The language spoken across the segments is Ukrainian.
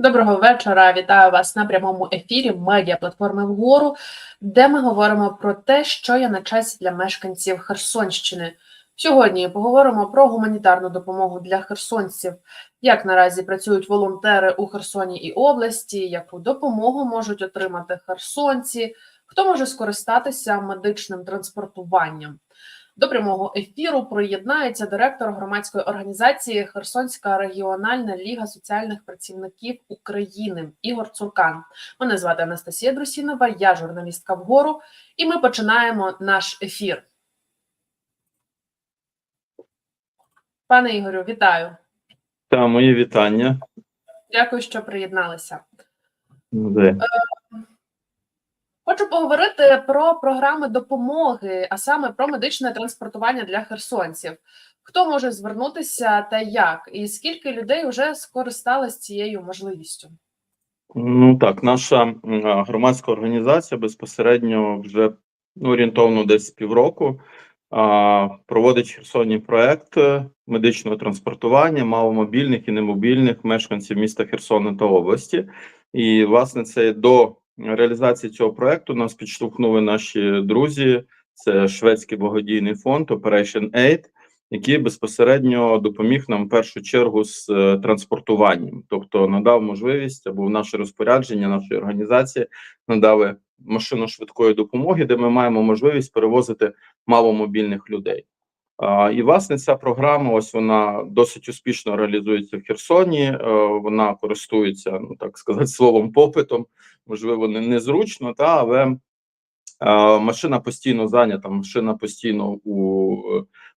Доброго вечора. Вітаю вас на прямому ефірі медіа платформи вгору, де ми говоримо про те, що є на часі для мешканців Херсонщини. Сьогодні поговоримо про гуманітарну допомогу для херсонців, як наразі працюють волонтери у Херсоні і області, яку допомогу можуть отримати херсонці, хто може скористатися медичним транспортуванням. До прямого ефіру приєднається директор громадської організації Херсонська регіональна ліга соціальних працівників України Ігор Цуркан. Мене звати Анастасія Друсінова, я журналістка вгору, і ми починаємо наш ефір. Пане Ігорю, вітаю! Та мої вітання. Дякую, що приєдналися. Де? Хочу поговорити про програми допомоги, а саме про медичне транспортування для херсонців. Хто може звернутися та як, і скільки людей вже скористались цією можливістю? Ну так, наша громадська організація безпосередньо вже ну, орієнтовно десь півроку а, проводить Херсоні проект е, медичного транспортування маломобільних і немобільних мешканців міста Херсона та області. І власне це до реалізації цього проекту нас підштовхнули наші друзі. Це шведський благодійний фонд Operation Aid, який безпосередньо допоміг нам в першу чергу з е, транспортуванням, тобто надав можливість або в наше розпорядження нашої організації надали машину швидкої допомоги, де ми маємо можливість перевозити маломобільних людей. І власне ця програма, ось вона досить успішно реалізується в Херсоні. е, Вона користується, ну так сказати, словом попитом. Можливо, не незручно, та але е, машина постійно зайнята, машина постійно у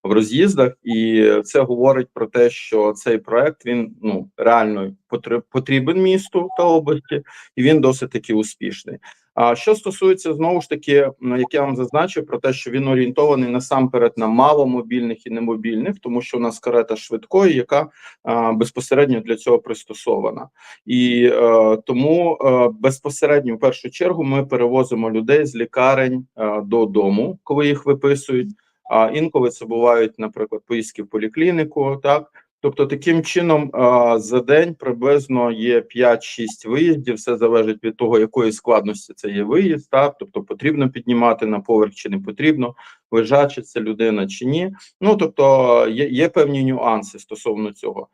в роз'їздах, і це говорить про те, що цей проект він ну реально потр- потрібен місту та області, і він досить таки успішний. А що стосується знову ж таки, як я вам зазначив, про те, що він орієнтований насамперед на маломобільних і немобільних, тому що у нас карета швидкої, яка а, безпосередньо для цього пристосована, і е, тому е, безпосередньо в першу чергу ми перевозимо людей з лікарень е, додому, коли їх виписують. А інколи це бувають, наприклад, поїздки в поліклініку, так. Тобто, таким чином за день приблизно є 5-6 виїздів. Все залежить від того, якої складності це є виїзд. Так? Тобто потрібно піднімати на поверх чи не потрібно, лежача це людина чи ні. Ну тобто є, є певні нюанси стосовно цього.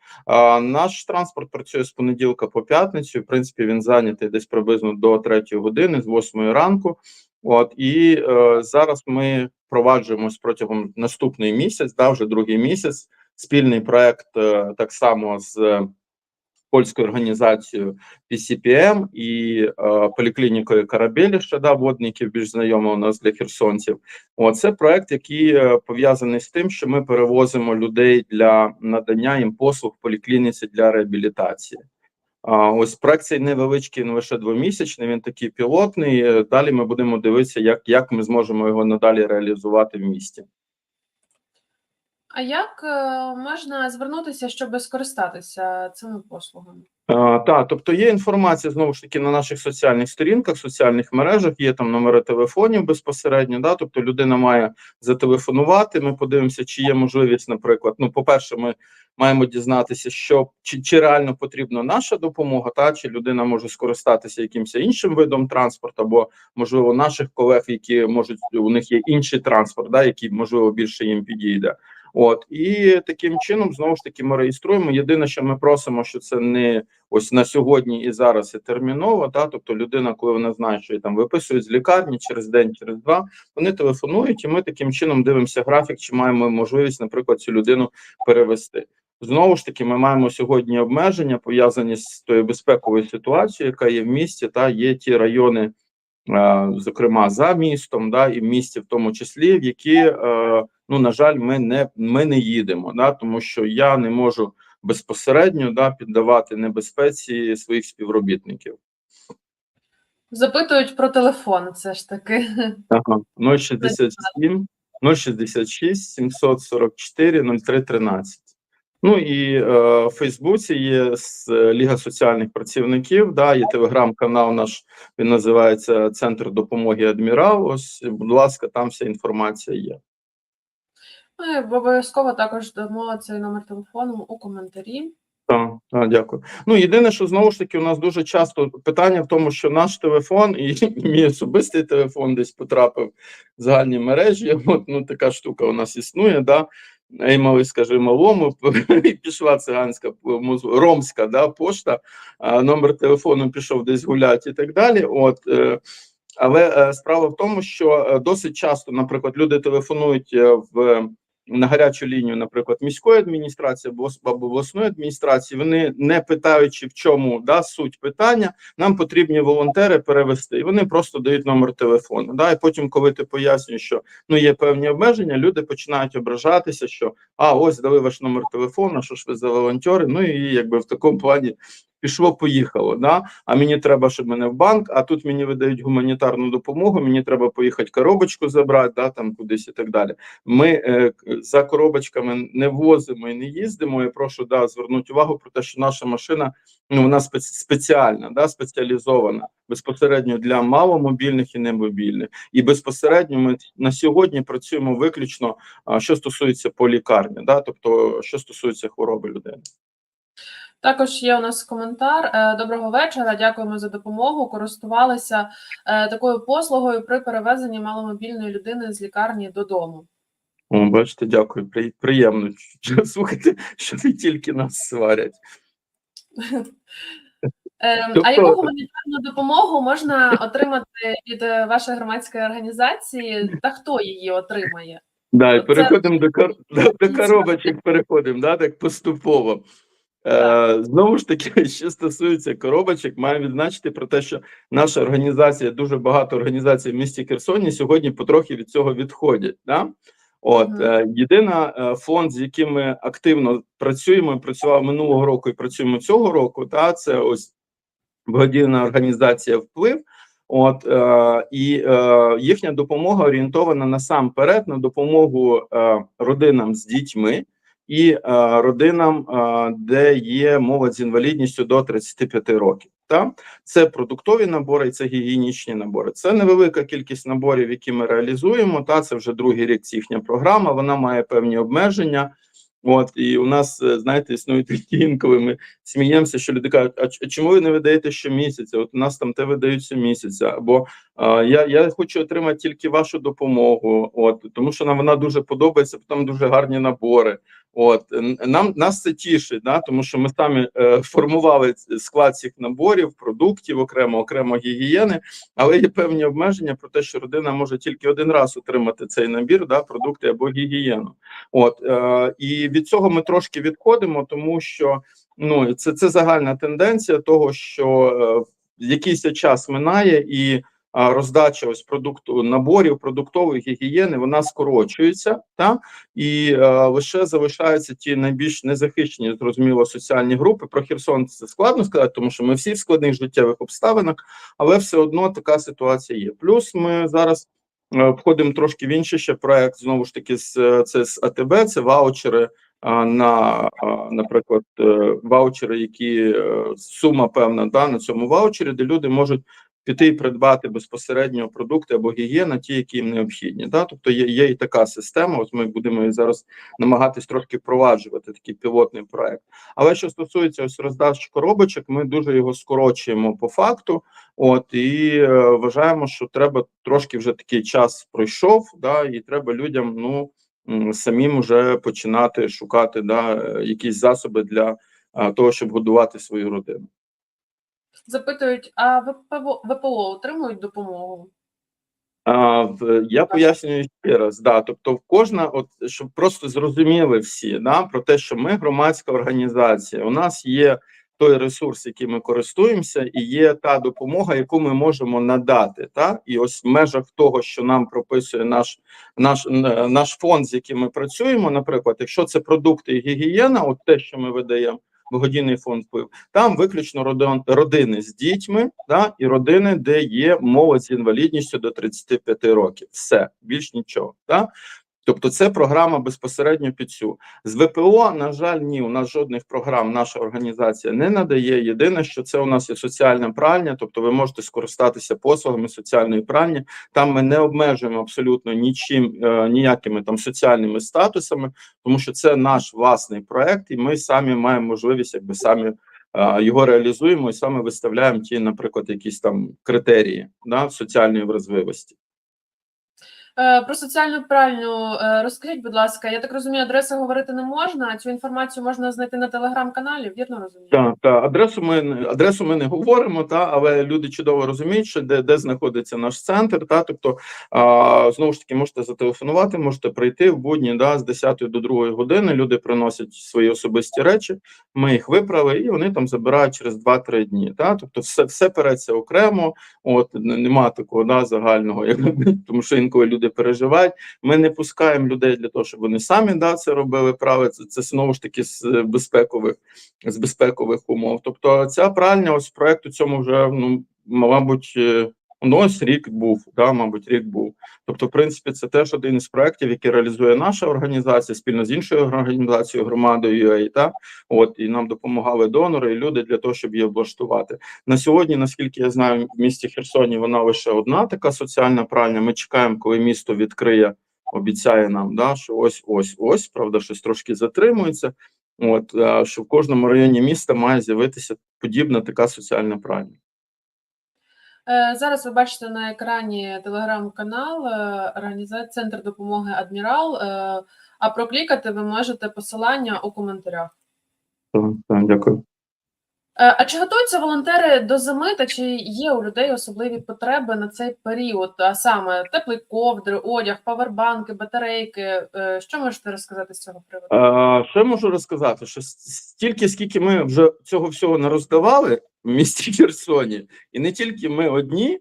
Наш транспорт працює з понеділка по п'ятницю. В принципі, він зайнятий десь приблизно до 3 години, з 8 ранку. От і е, зараз ми впроваджуємо протягом наступний місяць, да, вже другий місяць, спільний проект е, так само з польською організацією PCPM і е, поліклінікою Карабеліша, да, водників більш знайомо у нас для херсонців. О, це проект, який е, пов'язаний з тим, що ми перевозимо людей для надання їм послуг в поліклініці для реабілітації. Ось проект цей невеличкий, ну лише двомісячний. Він такий пілотний. Далі ми будемо дивитися, як, як ми зможемо його надалі реалізувати в місті. А як е, можна звернутися, щоб скористатися цими послугами? А, та, тобто є інформація знову ж таки на наших соціальних сторінках, соціальних мережах. Є там номери телефонів безпосередньо. Да, тобто людина має зателефонувати. Ми подивимося, чи є можливість, наприклад. Ну, по-перше, ми маємо дізнатися, що чи, чи реально потрібна наша допомога, та чи людина може скористатися якимось іншим видом транспорту, або можливо наших колег, які можуть у них є інший транспорт, да, який можливо більше їм підійде. От і таким чином знову ж таки ми реєструємо. Єдине, що ми просимо, що це не ось на сьогодні і зараз і терміново. Та тобто людина, коли вона знає, що її там виписують з лікарні через день, через два, вони телефонують, і ми таким чином дивимося графік, чи маємо можливість, наприклад, цю людину перевести. Знову ж таки, ми маємо сьогодні обмеження пов'язані з тою безпековою ситуацією, яка є в місті. Та є ті райони, е, зокрема за містом, да і в місті, в тому числі, в які е, ну на жаль, ми не ми не їдемо, да тому що я не можу безпосередньо да піддавати небезпеці своїх співробітників. Запитують про телефон, це ж таки. Ага, 067 066 744 03 13. Ну і е, в Фейсбуці є Ліга соціальних працівників. Да, є телеграм-канал наш, він називається Центр допомоги Адмірал. Ось, будь ласка, там вся інформація є. Ми обов'язково також дамо цей номер телефону у коментарі. Так, так, дякую. Ну єдине, що знову ж таки, у нас дуже часто питання в тому, що наш телефон і, і мій особистий телефон десь потрапив в загальні мережі. От ну така штука у нас існує. Да? Еймали, скажи малому, і пішла циганська ромська да, пошта, номер телефону пішов десь гуляти і так далі. От е, але е, справа в тому, що е, досить часто, наприклад, люди телефонують в на гарячу лінію, наприклад, міської адміністрації або обласної адміністрації. Вони не питаючи в чому да суть питання, нам потрібні волонтери перевести, і вони просто дають номер телефону. Да, і потім, коли ти пояснюєш, що ну є певні обмеження, люди починають ображатися, що а ось дали ваш номер телефону, що ж ви за волонтери. Ну і якби в такому плані. Пішло, поїхало, да. А мені треба, щоб мене в банк, а тут мені видають гуманітарну допомогу. Мені треба поїхати коробочку забрати, да там кудись і так далі. Ми е, за коробочками не возимо і не їздимо. Я прошу да звернути увагу про те, що наша машина ну вона спец- спеціальна, да спеціалізована безпосередньо для маломобільних і немобільних. І безпосередньо ми на сьогодні працюємо виключно, а, що стосується по лікарні, да, тобто що стосується хвороби людини. Також є у нас коментар. Е, Доброго вечора. Дякуємо за допомогу. Користувалися е, такою послугою при перевезенні маломобільної людини з лікарні додому. О, бачите, дякую. Приємно слухати, що не тільки нас сварять. Е, А Тобто- яку гуманітарну допомогу можна отримати від е, вашої громадської організації та хто її отримає? Да, і Це- переходимо до, кор... до коробочок, переходимо, да, так поступово. Е, знову ж таки, що стосується коробочок, маю відзначити про те, що наша організація, дуже багато організацій в місті Херсоні сьогодні потрохи від цього відходять. Да? От е, єдина е, фонд, з яким ми активно працюємо, працював минулого року і працюємо цього року. Та це ось благодійна організація вплив. От е, і е, їхня допомога орієнтована насамперед на допомогу е, родинам з дітьми і е, родинам, е, де є молодь з інвалідністю до 35 років. Та це продуктові набори, це гігієнічні набори. Це невелика кількість наборів, які ми реалізуємо. Та це вже другий рік їхня програма. Вона має певні обмеження. От і у нас, е, знаєте, існують такі інколи ми сміємося, що люди кажуть, а чому ви не видаєте щомісяця? От у нас там те видають щомісяця. Або а, я, я хочу отримати тільки вашу допомогу, от тому що нам вона дуже подобається, там дуже гарні набори. От нам нас це тішить, да, тому що ми самі е, формували склад цих наборів, продуктів окремо, окремо гігієни, але є певні обмеження про те, що родина може тільки один раз отримати цей набір, да, продукти або гігієну. От е, і від цього ми трошки відходимо, тому що ну це, це загальна тенденція того, що е, якийсь час минає і. Роздача ось продукту наборів продуктової гігієни вона скорочується, та і е, лише залишаються ті найбільш незахищені, зрозуміло, соціальні групи. Про Херсон це складно сказати, тому що ми всі в складних життєвих обставинах, але все одно така ситуація є. Плюс ми зараз е, входимо трошки в інший ще проект. Знову ж таки, з е, це з АТБ, це ваучери на, наприклад, е, ваучери, які сума певна да, на цьому ваучері, де люди можуть піти і придбати безпосередньо продукти або гігієна, ті, які їм необхідні. Да? Тобто є, є і така система. От ми будемо зараз намагатись трошки впроваджувати такий пілотний проект. Але що стосується ось роздачі коробочок, ми дуже його скорочуємо по факту. От і е, вважаємо, що треба трошки вже такий час пройшов, да, і треба людям ну самим вже починати шукати да, якісь засоби для того, щоб годувати свою родину. Запитують, а ВПО, ВПО отримують допомогу? А, в, я пояснюю ще раз, да, тобто в кожна, от щоб просто зрозуміли всі, да, про те, що ми громадська організація, у нас є той ресурс, яким ми користуємося, і є та допомога, яку ми можемо надати. Та і ось в межах того, що нам прописує наш наш наш фонд, з яким ми працюємо. Наприклад, якщо це продукти і гігієна, от те, що ми видаємо. Благодійний фонд вплив там виключно родон, родини з дітьми, да, і родини, де є молодь з інвалідністю до 35 років. Все більш нічого. Да? Тобто, це програма безпосередньо під цю з ВПО. На жаль, ні, у нас жодних програм наша організація не надає. Єдине, що це у нас є соціальна пральня, тобто ви можете скористатися послугами соціальної пральні. Там ми не обмежуємо абсолютно нічим, е, ніякими там соціальними статусами, тому що це наш власний проект, і ми самі маємо можливість, якби самі е, його реалізуємо і саме виставляємо ті, наприклад, якісь там критерії да, соціальної вразливості. Е, Про соціальну пральню е, розкажіть, будь ласка, я так розумію, адреси говорити не можна. Цю інформацію можна знайти на телеграм-каналі, вірно розумію? Так, так, адресу ми адресу ми не говоримо, та але люди чудово розуміють, що де, де знаходиться наш центр. Та тобто а, знову ж таки можете зателефонувати, можете прийти в будні да, з 10 до 2 години. Люди приносять свої особисті речі. Ми їх виправили, і вони там забирають через 2-3 дні. Та тобто, все все береться окремо. От нема такого да, загального, як тому, що інколи люди переживають. Ми не пускаємо людей для того, щоб вони самі да, це робили. Право це, це знову ж таки з е, безпекових з безпекових умов. Тобто, ця пральня, ось проекту цьому вже ну мабуть. Ну, ось рік був, да, мабуть, рік був. Тобто, в принципі, це теж один із проєктів, який реалізує наша організація спільно з іншою організацією громадою UA, та от і нам допомагали донори і люди для того, щоб її облаштувати. На сьогодні, наскільки я знаю, в місті Херсоні вона лише одна така соціальна пральня. Ми чекаємо, коли місто відкриє, обіцяє нам, да, що ось ось ось, правда, щось трошки затримується. От що в кожному районі міста має з'явитися подібна така соціальна пральня. Е, Зараз ви бачите на екрані телеграм-канал е, організація Центр допомоги Адмірал. е, А проклікати ви можете посилання у коментарях. Так, так, дякую. Е, А чи готуються волонтери до зими, та чи є у людей особливі потреби на цей період? А саме теплі ковдри, одяг, павербанки, батарейки? Е, Що можете розказати з цього приводу? А, що я можу розказати? Що стільки, скільки ми вже цього всього не роздавали в місті Херсоні, і не тільки ми одні.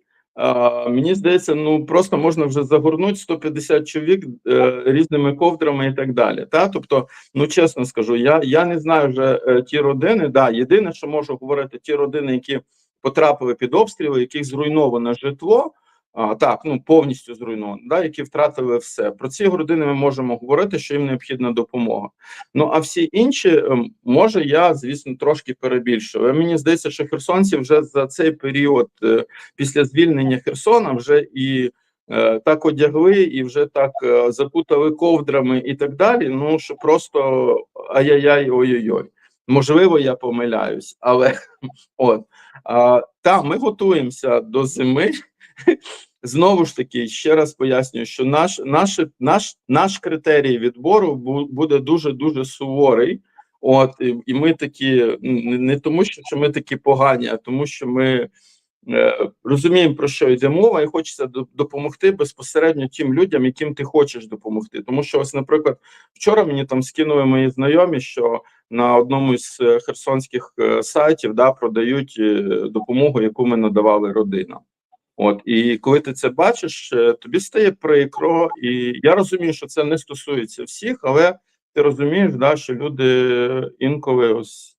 Мені здається, ну просто можна вже загорнути 150 чоловік е, різними ковдрами і так далі. Та тобто, ну чесно скажу, я, я не знаю вже е, ті родини. Да, єдине, що можу говорити, ті родини, які потрапили під обстріли, яких зруйноване житло. Так, ну повністю зруйновано, да, які втратили все. Про ці родини ми можемо говорити, що їм необхідна допомога. Ну а всі інші, ем, може, я звісно трошки перебільшую. Мені здається, що херсонці вже за цей період е, після звільнення Херсона вже і е, так одягли, і вже так е, запутали ковдрами і так далі. Ну що просто ай-яй-яй, ой-ой-ой. Можливо, я помиляюсь, але от а, та ми готуємося до зими. Знову ж таки, ще раз пояснюю, що наш наш, наш, наш критерій відбору буде дуже дуже суворий. От і, ми такі не, тому, що, ми такі погані, а тому, що ми е, розуміємо про що йде мова, і хочеться допомогти безпосередньо тим людям, яким ти хочеш допомогти. Тому що, ось, наприклад, вчора мені там скинули мої знайомі, що на одному із е, херсонських е, сайтів да продають е, допомогу, яку ми надавали родинам. От і коли ти це бачиш, е, тобі стає прикро, і я розумію, що це не стосується всіх, але ти розумієш, да, що люди інколи ось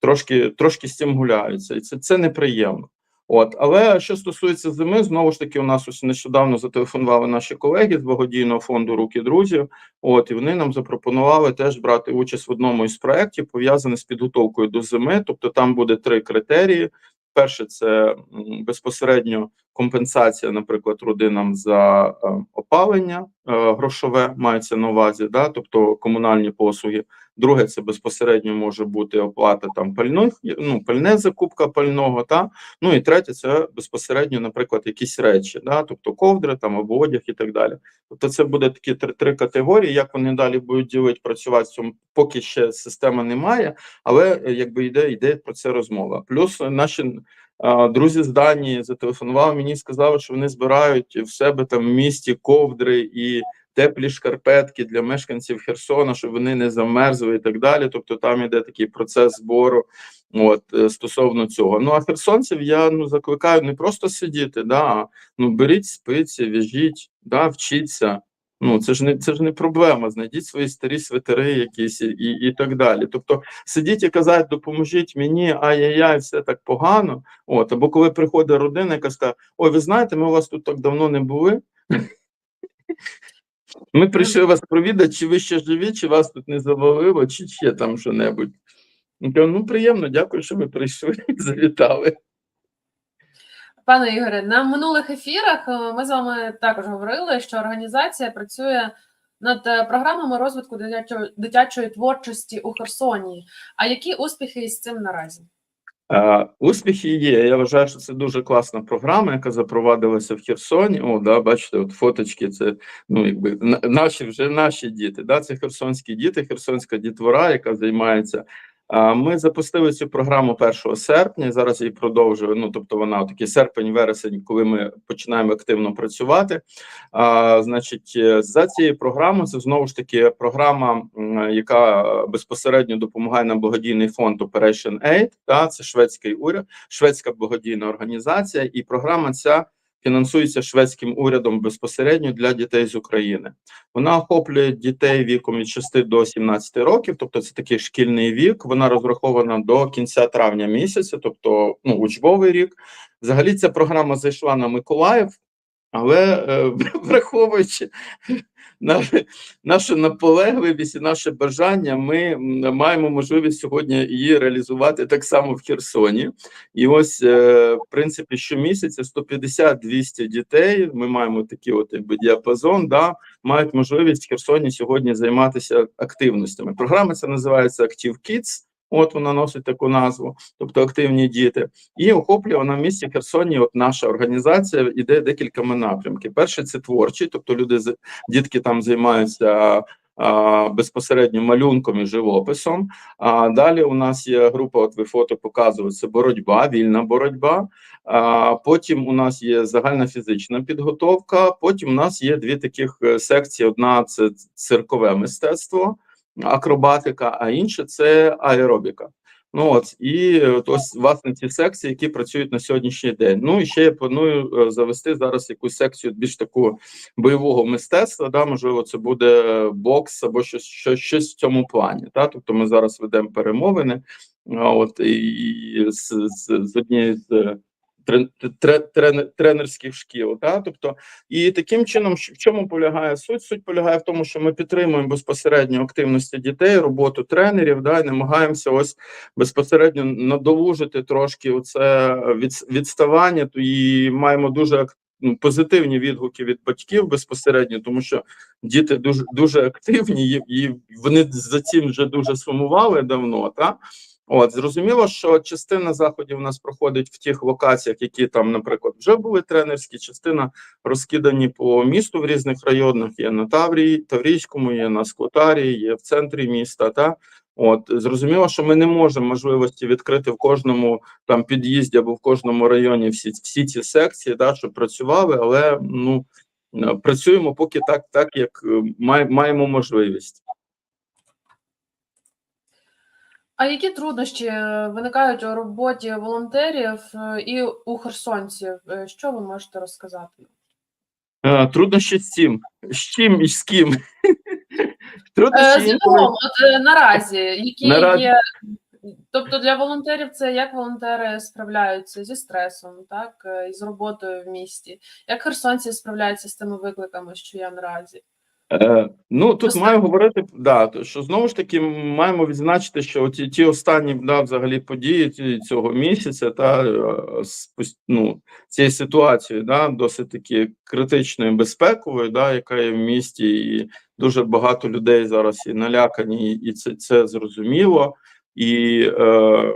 трошки трошки з цим гуляються, і це, це неприємно. От, але що стосується зими, знову ж таки, у нас ось нещодавно зателефонували наші колеги з благодійного фонду Руки друзів. От і вони нам запропонували теж брати участь в одному із проєктів, пов'язаних з підготовкою до зими. Тобто, там буде три критерії. Перше, це безпосередньо компенсація, наприклад, родинам за е, опалення е, грошове мається на увазі, да, тобто комунальні послуги. Друге, це безпосередньо може бути оплата там пальних, ну пальне закупка пального. Та ну і третє, це безпосередньо, наприклад, якісь речі, да, тобто ковдри там або одяг і так далі. Тобто, це буде такі три, три категорії. Як вони далі будуть ділити працювати в цьому, поки ще системи немає, але е, якби йде йде про це розмова. Плюс наші друзі з Данії зателефонували мені сказали, що вони збирають в себе там в місті ковдри і теплі шкарпетки для мешканців Херсона, щоб вони не замерзли і так далі. Тобто там іде такий процес збору. От е, стосовно цього. Ну а херсонців я ну закликаю не просто сидіти, да, ну беріть спиці, в'яжіть, да, вчіться. Ну це ж не це ж не проблема. Знайдіть свої старі свитери, якісь і, і так далі. Тобто сидіть і казати, допоможіть мені, ай-яй-яй, все так погано. От або коли приходить родина, яка скаже, ой, ви знаєте, ми у вас тут так давно не були. Ми прийшли вас провідати, чи ви ще живі, чи вас тут не завалило, чи ще там що-небудь. Ну, приємно, дякую, що ви прийшли і завітали. Пане Ігоре, на минулих ефірах е, ми з вами також говорили, що організація працює над е, програмами розвитку дитячої, дитячої творчості у Херсоні. А які успіхи із цим наразі? Е, Успіхи є. Я вважаю, що це дуже класна програма, яка запровадилася в Херсоні. О, да, бачите, от фоточки, це ну якби наші вже наші діти. Да, це херсонські діти, херсонська дітвора, яка займається. Ми запустили цю програму 1 серпня. Зараз її продовжую. Ну тобто, вона такий серпень-вересень, коли ми починаємо активно працювати. А, Значить, е, за цією програмою це знову ж таки програма, яка безпосередньо допомагає на благодійний фонд Operation Aid. Та це шведський уряд, шведська благодійна організація, і програма ця фінансується шведським урядом безпосередньо для дітей з України. Вона охоплює дітей віком від 6 до 17 років, тобто це такий шкільний вік. Вона розрахована до кінця травня місяця, тобто ну учбовий рік. Взагалі, ця програма зайшла на Миколаїв, але е, враховуючи нашу, наполегливість і наше бажання, ми маємо можливість сьогодні її реалізувати так само в Херсоні. І ось, е, в принципі, щомісяця 150-200 дітей. Ми маємо такий от якби діапазон, да, мають можливість в Херсоні сьогодні займатися активностями. Програма ця називається Active Kids. От вона носить таку назву, тобто активні діти, і охоплює вона в місті Херсоні. От наша організація іде декількома напрямки. Перший це творчий, тобто люди дітки там займаються безпосередньо малюнком і живописом. А далі у нас є група. От ви фото показуєте, це боротьба, вільна боротьба. А потім у нас є загальна фізична підготовка. Потім у нас є дві таких е, секції: одна це циркове мистецтво, акробатика, а інша це аеробіка. Ну от і от ось власне ці секції, які працюють на сьогоднішній день. Ну і ще я планую е, завести зараз якусь секцію більш таку бойового мистецтва. Да, можливо, це буде бокс або щось, щось, щось в цьому плані. Та тобто ми зараз ведемо перемовини. От і з, з, з однією з тренерських шкіл. Та? Тобто, і таким чином, в чому полягає суть? Суть полягає в тому, що ми підтримуємо безпосередньо активності дітей, роботу тренерів, да, і намагаємося ось безпосередньо надолужити трошки від, відставання, то і маємо дуже ну, позитивні відгуки від батьків безпосередньо, тому що діти дуже дуже активні, і вони за цим вже дуже сумували давно. Та? От зрозуміло, що частина заходів у нас проходить в тих локаціях, які там, наприклад, вже були тренерські, частина розкидані по місту в різних районах. Є на Таврії, Таврійському, є на Склотарі, є в центрі міста. Та от зрозуміло, що ми не можемо можливості відкрити в кожному там під'їзді або в кожному районі всі всі ці секції, да, щоб працювали, але ну е, працюємо поки так, так як е, маємо можливість. А які труднощі е, виникають у роботі волонтерів е, і у херсонців? Е, Що ви можете розказати? Труднощі з цим. З чим і з ким? Труднощі З інколи- от наразі, які Наразі- є. Тобто для волонтерів це як волонтери справляються зі стресом, так, і з роботою в місті, як херсонці справляються з тими викликами, що є наразі? Е, ну тут Просто- маю говорити, да, що знову ж таки маємо відзначити, що ті, ті останні да, взагалі події цього місяця та е, ну, цієї ситуації, да, досить таки критичною безпековою, да, яка є в місті, і дуже багато людей зараз і налякані, і це, це зрозуміло. І е,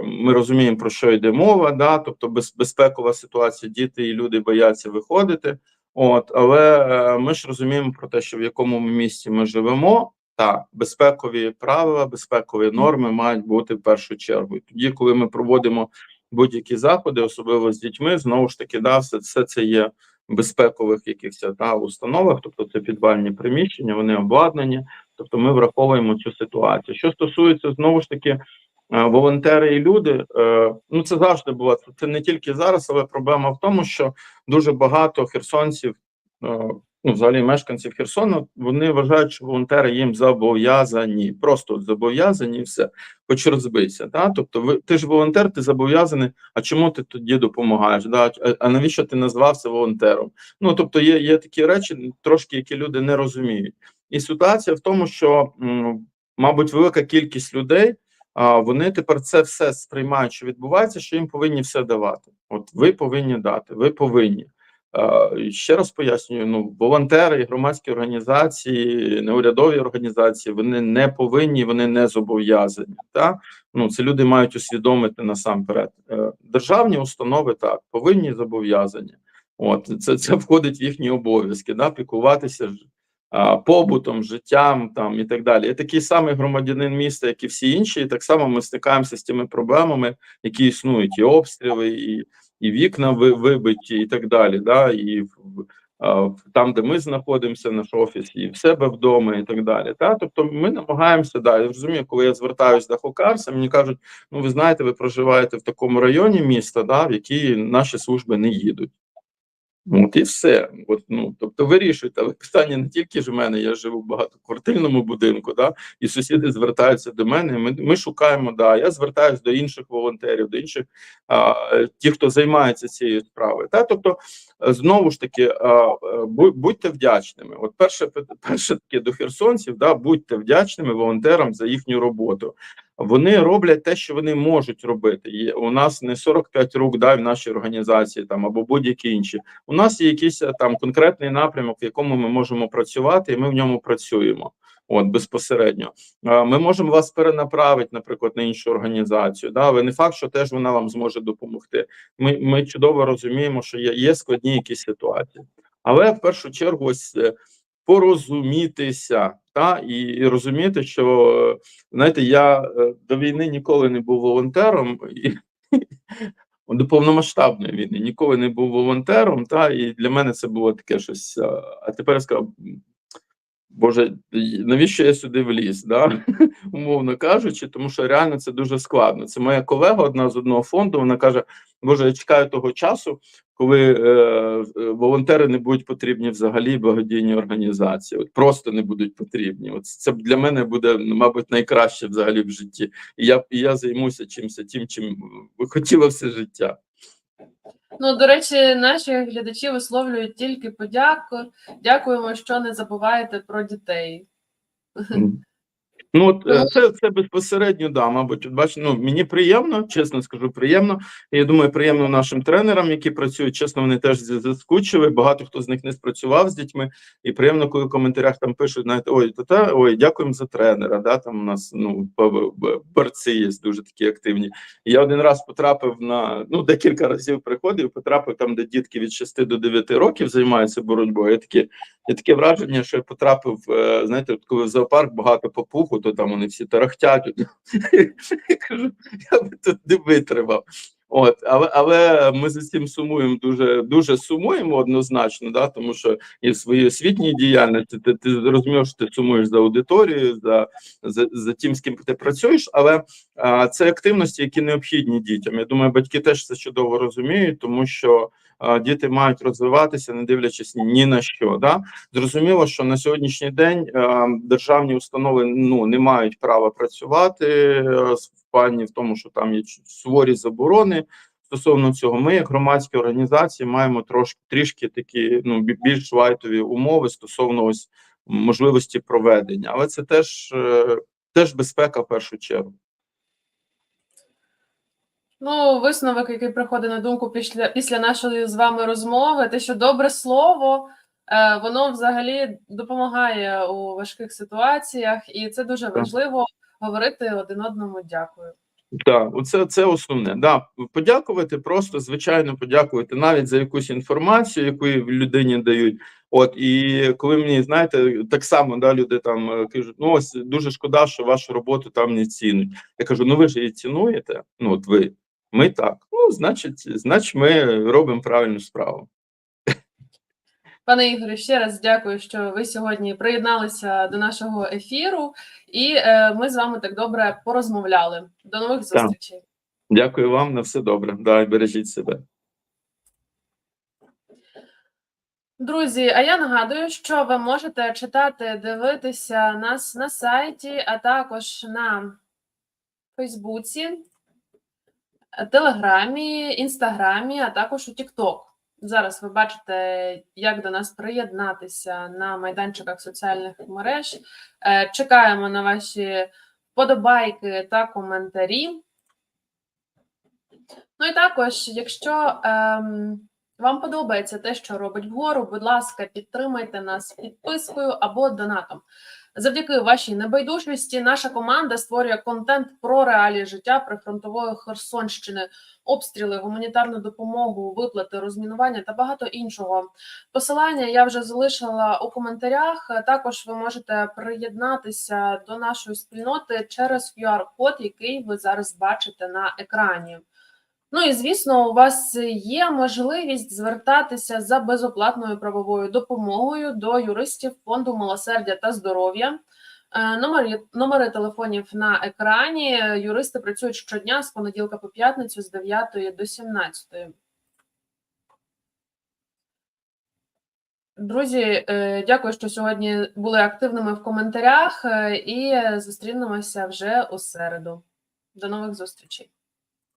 ми розуміємо, про що йде мова, да, тобто без, безпекова ситуація, діти і люди бояться виходити. От, але е, ми ж розуміємо про те, що в якому ми місті ми живемо, та безпекові правила, безпекові норми мають бути в першу чергу. І тоді, коли ми проводимо будь-які заходи, особливо з дітьми, знову ж таки, да, все, все це є в безпекових якихось та, установах, тобто це підвальні приміщення, вони обладнані. Тобто ми враховуємо цю ситуацію. Що стосується знову ж таки. Е, Волонтери і люди, е, ну це завжди було. Це- не тільки зараз, але проблема в тому, що дуже багато херсонців, е, ну взагалі мешканців Херсону, вони вважають, що волонтери їм зобов'язані, просто зобов'язані і все, хоч розбийся. Та? Тобто, ви ти ж волонтер, ти зобов'язаний. А чому ти тоді допомагаєш? Да? А, а навіщо ти назвався волонтером? Ну тобто, є, є такі речі, трошки які люди не розуміють. І ситуація в тому, що, мабуть, велика кількість людей, вони тепер це все сприймають, що відбувається, що їм повинні все давати. От ви повинні дати, ви повинні. Ще раз пояснюю: ну, волонтери, громадські організації, неурядові організації, вони не повинні, вони не зобов'язані. Так? Ну, це люди мають усвідомити насамперед. Е, Державні установи так повинні зобов'язані. От це, це входить в їхні обов'язки, да, а, побутом, життям там і так далі. Я такий самий громадянин міста, як і всі інші, і так само ми стикаємося з тими проблемами, які існують, і обстріли, і, і вікна ви, вибиті, і так далі. Да, і там, де ми знаходимося, наш офіс, і в себе вдома, і так далі. Та? Тобто ми намагаємося, да, я розумію, коли я звертаюся до Хокарса, мені кажуть, ну ви знаєте, ви проживаєте в такому районі міста, да, в який наші служби не їдуть. От і все. От, ну, тобто вирішуйте, але питання не тільки ж в мене, я живу в багатоквартирному будинку, да, і сусіди звертаються до мене. Ми, ми шукаємо, да, я звертаюся до інших волонтерів, до інших а, е, ті, хто займається цією справою. Та, тобто, е, знову ж таки, а, е, будьте вдячними. От перше, перше таке до херсонців, да, будьте вдячними волонтерам за їхню роботу. Вони роблять те, що вони можуть робити. Є, у нас не 45 рук да, в нашій організації там або будь-які інші. У нас є якийсь е, там конкретний напрямок, в якому ми можемо працювати, і ми в ньому працюємо. От безпосередньо ми можемо вас перенаправити, наприклад, на іншу організацію. Да, але не факт, що теж вона вам зможе допомогти. Ми, ми чудово розуміємо, що є, є складні якісь ситуації, але в першу чергу, ось е, порозумітися, та і, і розуміти, що знаєте, я е, до війни ніколи не був волонтером і до повномасштабної війни ніколи не був волонтером. Та і для мене це було таке щось. А тепер я сказав, Боже, навіщо я сюди вліз? Да? Умовно кажучи, тому що реально це дуже складно. Це моя колега, одна з одного фонду. Вона каже: Боже, я чекаю того часу, коли е, волонтери не будуть потрібні взагалі благодійні організації. От просто не будуть потрібні. От це для мене буде, мабуть, найкраще взагалі в житті. І я, і я займуся чимось тим, чим хотіла все життя. Ну, до речі, наші глядачі висловлюють тільки подяку. Дякуємо, що не забуваєте про дітей. Ну, от е, це, це безпосередньо, да, мабуть, бачите, ну мені приємно, чесно скажу, приємно. Я думаю, приємно нашим тренерам, які працюють. Чесно, вони теж заскучили. Багато хто з них не спрацював з дітьми. І приємно, коли в коментарях там пишуть, знаєте, ой, та ой, дякуємо за тренера. Да, там у нас ну борці є дуже такі активні. Я один раз потрапив на ну декілька разів приходив, потрапив там, де дітки від 6 до 9 років займаються боротьбою. Я такі Є таке враження, що я потрапив, е, знаєте, коли в зоопарк багато попуху, то там вони всі тарахтять. Кажу, я би тут не витримав. От, але, але ми за цим сумуємо дуже дуже сумуємо однозначно, да, тому що і в своїй освітній діяльності ти, ти розумієш, що ти сумуєш за аудиторією, за, за, за тим, з ким ти працюєш, але а, це активності, які необхідні дітям. Я думаю, батьки теж це чудово розуміють, тому що діти мають розвиватися, не дивлячись ні на що. Да? Зрозуміло, що на сьогоднішній день державні установи ну не мають права працювати е, в плані в тому, що там є суворі заборони. Стосовно цього, ми, як громадські організації, маємо трошки трішки такі ну більш лайтові умови стосовно ось можливості проведення, але це теж, е, теж безпека в першу чергу. Ну, висновок, який приходить на думку після, після нашої з вами розмови, те, що добре слово, е, воно взагалі допомагає у важких ситуаціях, і це дуже важливо говорити один одному дякую. Так, оце це основне. Да, подякувати, просто звичайно подякувати навіть за якусь інформацію, яку людині дають. От і коли мені знаєте, так само да, люди там е, кажуть, ну ось дуже шкода, що вашу роботу там не цінують. Я кажу, ну ви ж її цінуєте. Ну от ви, ми так. Ну, значить, значить, ми робимо правильну справу. Пане Ігорю, ще раз дякую, що ви сьогодні приєдналися до нашого ефіру, і е, ми з вами так добре порозмовляли. До нових зустрічей. Дякую вам на все добре. Да, бережіть себе. Друзі, а я нагадую, що ви можете читати, дивитися нас на сайті, а також на Фейсбуці, Телеграмі, Інстаграмі, а також у TikTok. Зараз ви бачите, як до нас приєднатися на майданчиках соціальних мереж. Е, Чекаємо на ваші вподобайки та коментарі. Ну і також, якщо ем, вам подобається те, що робить вгору, будь ласка, підтримайте нас підпискою або донатом. Завдяки вашій небайдужності наша команда створює контент про реалії життя прифронтової Херсонщини, обстріли, гуманітарну допомогу, виплати, розмінування та багато іншого. Посилання я вже залишила у коментарях. Також ви можете приєднатися до нашої спільноти через QR-код, який ви зараз бачите на екрані. Ну і звісно, у вас є можливість звертатися за безоплатною правовою допомогою до юристів фонду милосердя та здоров'я. Е, Номери, номери телефонів на екрані. Юристи працюють щодня з понеділка по п'ятницю з 9 до 17. Друзі, е, дякую, що сьогодні були активними в коментарях, е, і зустрінемося вже у середу. До нових зустрічей.